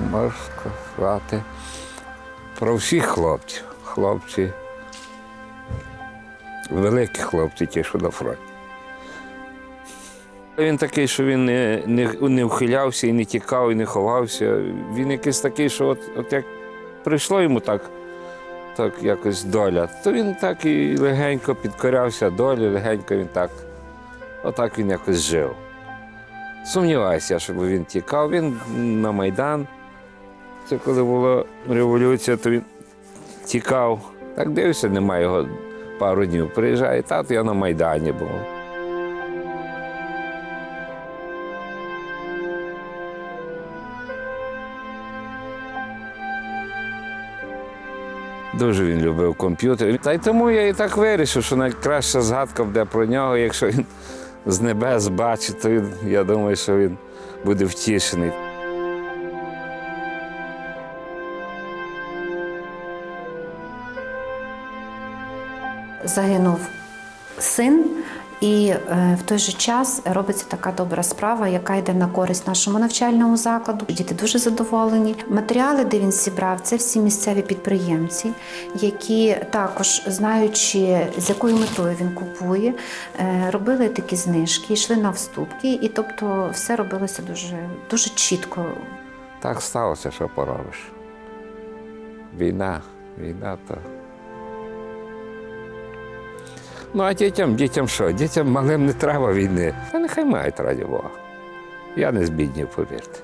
можу сказати про всіх хлопців. Хлопці, великі хлопці, ті, що на фронті. Він такий, що він не, не, не вхилявся і не тікав, і не ховався. Він якийсь такий, що от, от як прийшло йому так, так якось доля, то він так і легенько підкорявся долі, легенько він так, отак він якось жив. Сумніваюся, щоб він тікав. Він на Майдан. Це коли була революція, то він тікав. Так дивився, немає його пару днів. Приїжджає, тато, я на Майдані був. Дуже він любив комп'ютер. Та й тому я і так вирішив, що найкраща згадка буде про нього, якщо він з небес бачить, то він, я думаю, що він буде втішений. Загинув син, і е, в той же час робиться така добра справа, яка йде на користь нашому навчальному закладу. Діти дуже задоволені. Матеріали, де він зібрав, це всі місцеві підприємці, які також, знаючи, з якою метою він купує, е, робили такі знижки, йшли на вступки, і тобто все робилося дуже, дуже чітко. Так сталося, що поробиш. Війна, війна то. Ну, а дітям, дітям що? Дітям малим не треба війни. Та нехай мають раді Бога. Я не збіднів, повірте.